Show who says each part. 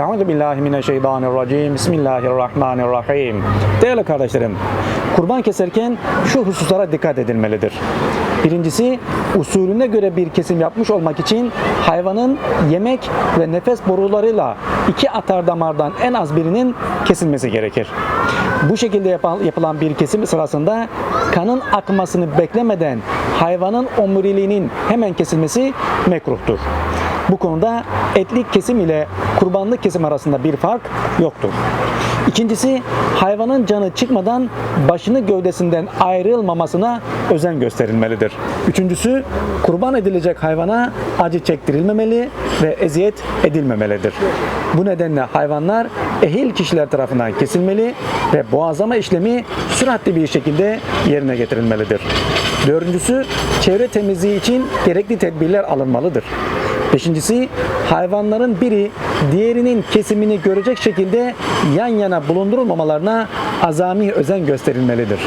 Speaker 1: Euzu billahi mineşşeytanirracim. Bismillahirrahmanirrahim. Değerli kardeşlerim, kurban keserken şu hususlara dikkat edilmelidir. Birincisi, usulüne göre bir kesim yapmış olmak için hayvanın yemek ve nefes borularıyla iki atar damardan en az birinin kesilmesi gerekir. Bu şekilde yapılan bir kesim sırasında kanın akmasını beklemeden hayvanın omuriliğinin hemen kesilmesi mekruhtur. Bu konuda etlik kesim ile kurbanlık kesim arasında bir fark yoktur. İkincisi hayvanın canı çıkmadan başını gövdesinden ayrılmamasına özen gösterilmelidir. Üçüncüsü kurban edilecek hayvana acı çektirilmemeli ve eziyet edilmemelidir. Bu nedenle hayvanlar ehil kişiler tarafından kesilmeli ve boğazlama işlemi süratli bir şekilde yerine getirilmelidir. Dördüncüsü çevre temizliği için gerekli tedbirler alınmalıdır. Beşincisi hayvanların biri diğerinin kesimini görecek şekilde yan yana bulundurulmamalarına azami özen gösterilmelidir.